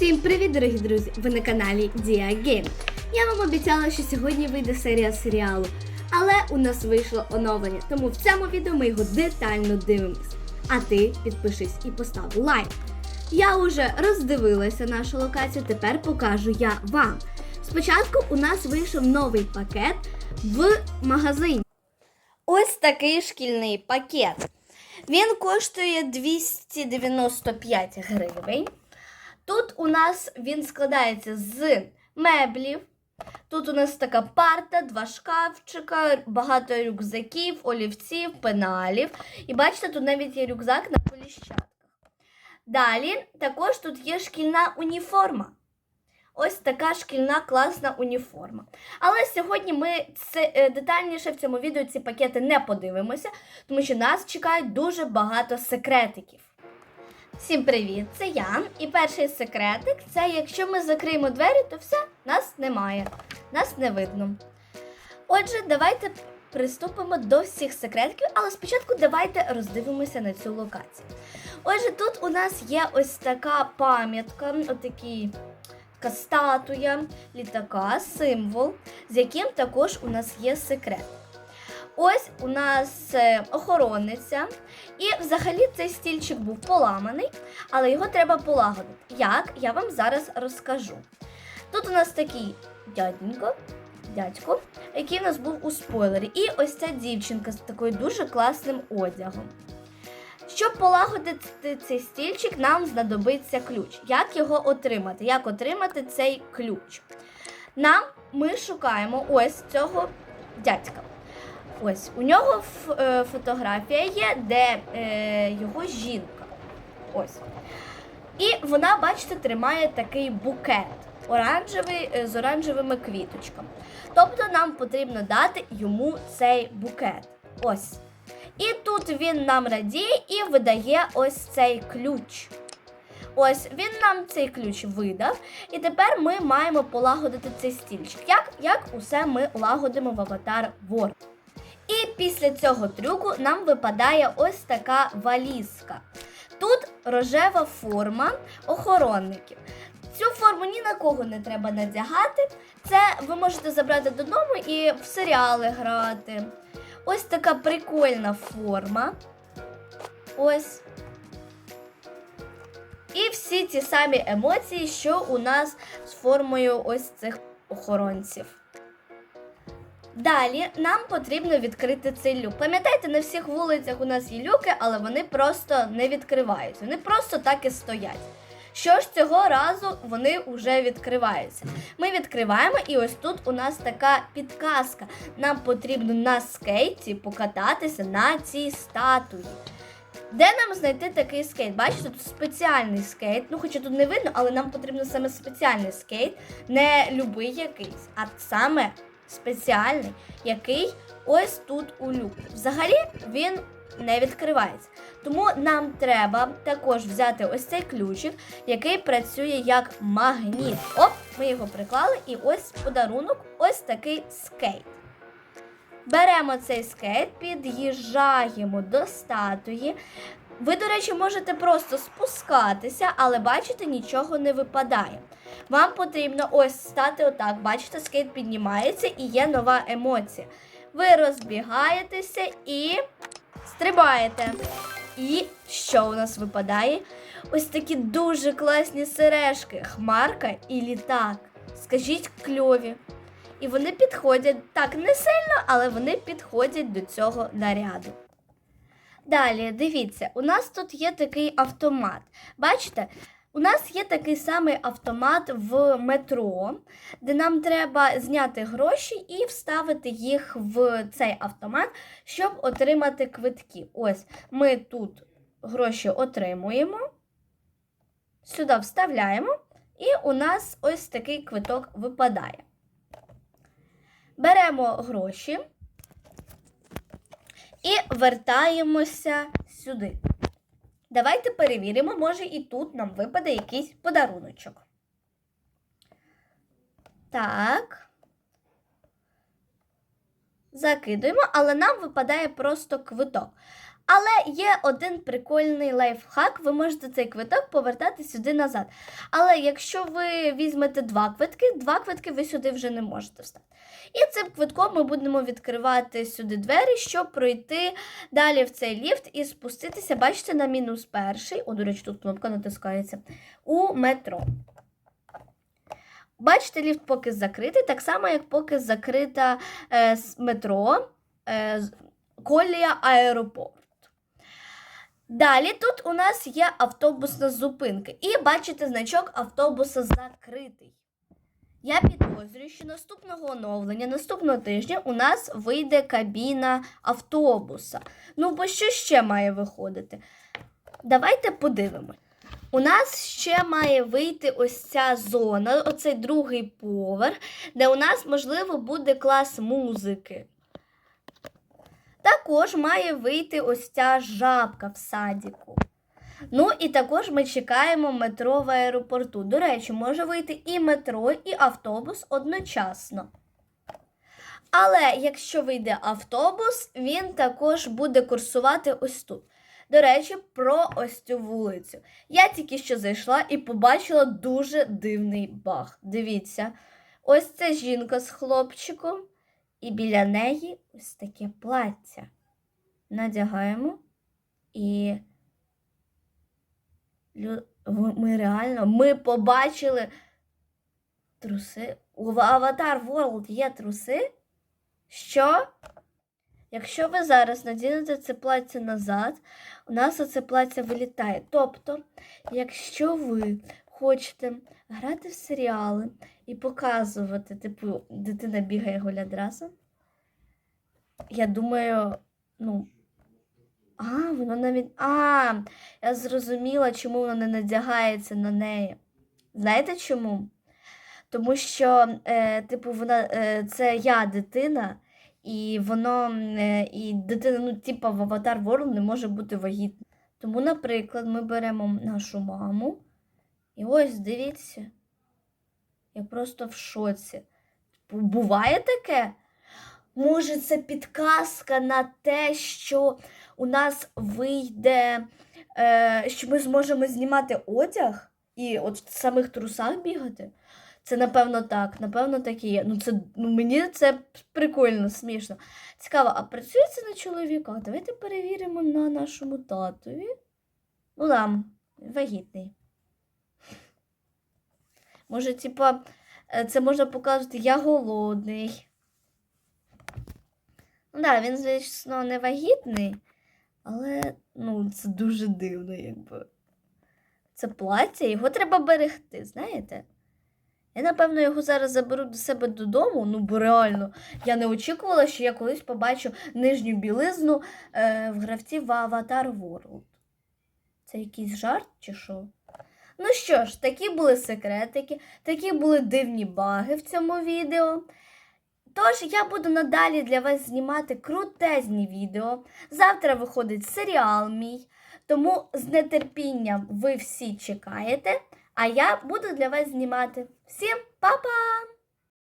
Всім привіт, дорогі друзі! Ви на каналі Game. Я вам обіцяла, що сьогодні вийде серія серіалу, але у нас вийшло оновлення, тому в цьому відео ми його детально дивимось. А ти підпишись і постав лайк. Я вже роздивилася нашу локацію, тепер покажу я вам. Спочатку у нас вийшов новий пакет в магазині. Ось такий шкільний пакет. Він коштує 295 гривень. Тут у нас він складається з меблів. Тут у нас така парта, два шкафчика, багато рюкзаків, олівців, пеналів. І бачите, тут навіть є рюкзак на поліщатках. Далі також тут є шкільна уніформа. Ось така шкільна класна уніформа. Але сьогодні ми це, е, детальніше в цьому відео ці пакети не подивимося, тому що нас чекають дуже багато секретиків. Всім привіт! Це я. І перший секретик це якщо ми закриємо двері, то все, нас немає, нас не видно. Отже, давайте приступимо до всіх секретиків, але спочатку давайте роздивимося на цю локацію. Отже, тут у нас є ось така пам'ятка. Така статуя літака, символ, з яким також у нас є секрет. Ось у нас е, охоронниця, і взагалі цей стільчик був поламаний, але його треба полагодити. Як? Я вам зараз розкажу. Тут у нас такий дяденько, дядько, який у нас був у спойлері, і ось ця дівчинка з такою дуже класним одягом. Щоб полагодити цей стільчик, нам знадобиться ключ. Як його отримати? Як отримати цей ключ? Нам ми шукаємо ось цього дядька. Ось у нього е, фотографія є, де е, його жінка. Ось. І вона, бачите, тримає такий букет оранжевий е, з оранжевими квіточками. Тобто нам потрібно дати йому цей букет. Ось. І тут він нам радіє і видає ось цей ключ. Ось він нам цей ключ видав, і тепер ми маємо полагодити цей стільчик. Як, як усе ми лагодимо в аватар War. І після цього трюку нам випадає ось така валізка. Тут рожева форма охоронників. Цю форму ні на кого не треба надягати. Це ви можете забрати додому і в серіали грати. Ось така прикольна форма. Ось. І всі ті самі емоції, що у нас з формою ось цих охоронців. Далі нам потрібно відкрити цей люк. Пам'ятаєте, на всіх вулицях у нас є люки, але вони просто не відкриваються. Вони просто так і стоять. Що ж цього разу вони вже відкриваються. Ми відкриваємо, і ось тут у нас така підказка. Нам потрібно на скейті покататися на цій статуї. Де нам знайти такий скейт? Бачите, тут спеціальний скейт. Ну, хоча тут не видно, але нам потрібно саме спеціальний скейт, не любий якийсь, а саме спеціальний, який ось тут у люку. Взагалі він не відкривається. Тому нам треба також взяти ось цей ключик, який працює як магніт. Оп, ми його приклали, і ось подарунок ось такий скейт. Беремо цей скейт, під'їжджаємо до статуї. Ви, до речі, можете просто спускатися, але бачите, нічого не випадає. Вам потрібно ось стати отак. Бачите, скейт піднімається і є нова емоція. Ви розбігаєтеся і стрибаєте. І що у нас випадає? Ось такі дуже класні сережки, хмарка і літак. Скажіть кльові. І вони підходять так не сильно, але вони підходять до цього наряду. Далі, дивіться, у нас тут є такий автомат. Бачите, у нас є такий самий автомат в метро, де нам треба зняти гроші і вставити їх в цей автомат, щоб отримати квитки. Ось ми тут гроші отримуємо, сюди вставляємо, і у нас ось такий квиток випадає. Беремо гроші і вертаємося сюди. Давайте перевіримо, може і тут нам випаде якийсь подаруночок. Так. Закидуємо, але нам випадає просто квиток. Але є один прикольний лайфхак, ви можете цей квиток повертати сюди назад. Але якщо ви візьмете два квитки, два квитки ви сюди вже не можете встати. І цим квитком ми будемо відкривати сюди двері, щоб пройти далі в цей ліфт і спуститися, бачите, на мінус перший. О, до речі, тут кнопка натискається. У метро. Бачите, ліфт поки закритий, так само, як поки закрита е, метро е, колія аеропорт. Далі тут у нас є автобусна зупинка. І бачите, значок автобуса закритий. Я підозрюю, що наступного оновлення, наступного тижня у нас вийде кабіна автобуса. Ну, бо що ще має виходити? Давайте подивимось. У нас ще має вийти ось ця зона, оцей другий поверх, де у нас, можливо, буде клас музики. Також має вийти ось ця жабка в садіку. Ну і також ми чекаємо метро в аеропорту. До речі, може вийти і метро, і автобус одночасно. Але якщо вийде автобус, він також буде курсувати ось тут. До речі, про ось цю вулицю. Я тільки що зайшла і побачила дуже дивний баг. Дивіться, ось ця жінка з хлопчиком, і біля неї ось таке плаття. Надягаємо і ми реально ми побачили труси. У Avatar World є труси. Що? Якщо ви зараз надінете це плаття назад, у нас оце плаття вилітає. Тобто, якщо ви хочете грати в серіали і показувати, типу, дитина бігає гулять разом, я думаю, ну. А, воно навіть. А, я зрозуміла, чому воно не надягається на неї. Знаєте чому? Тому що, е, типу, вона, е, це я дитина, і воно, е, і дитина, ну, типу, в Avatar World не може бути вагітна. Тому, наприклад, ми беремо нашу маму, і ось дивіться, я просто в шоці. Буває таке? Може, це підказка на те, що у нас вийде, е, що ми зможемо знімати одяг і от в самих трусах бігати? Це напевно так, напевно, так і є. Ну, це, ну мені це прикольно, смішно. Цікаво, а працює це на чоловіках? Давайте перевіримо на нашому татові. Ну там, вагітний. Може, типа, е, це можна показувати, я голодний. Ну так, він, звісно, не вагітний, але ну, це дуже дивно, якби. Це плаття, його треба берегти, знаєте? Я, напевно, його зараз заберу до себе додому, ну бо реально, я не очікувала, що я колись побачу нижню білизну е, в гравці в Avatar World. Це якийсь жарт чи що? Ну що ж, такі були секретики, такі були дивні баги в цьому відео. Тож я буду надалі для вас знімати крутезні відео. Завтра виходить серіал мій, тому з нетерпінням ви всі чекаєте, а я буду для вас знімати. Всім па-па!